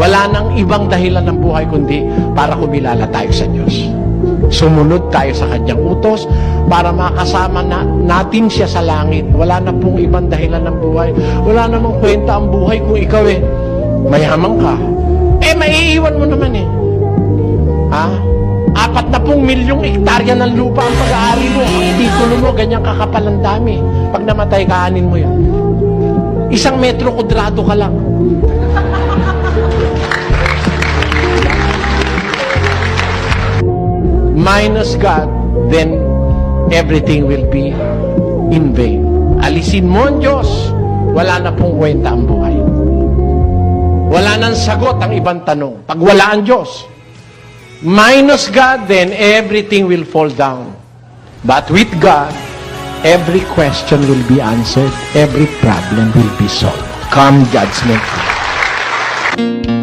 wala nang ibang dahilan ng buhay kundi para kumilala tayo sa Diyos. Sumunod tayo sa kanyang utos para makasama na, natin siya sa langit. Wala na pong ibang dahilan ng buhay. Wala namang kwenta ang buhay kung ikaw eh, mayaman ka. Eh, maiiwan mo naman eh. Ha? Apat na pong milyong ektarya ng lupa ang pag-aari mo. Ang titulo mo, ganyang kakapal ang dami. Pag namatay, kaanin mo yan. Isang metro kudrado ka lang. Minus God, then everything will be in vain. Alisin mo ang Diyos, wala na pong kwenta ang buhay. Wala nang sagot ang ibang tanong. Pag wala ang Diyos, minus God, then everything will fall down. But with God, every question will be answered, every problem will be solved. Come judgment. day.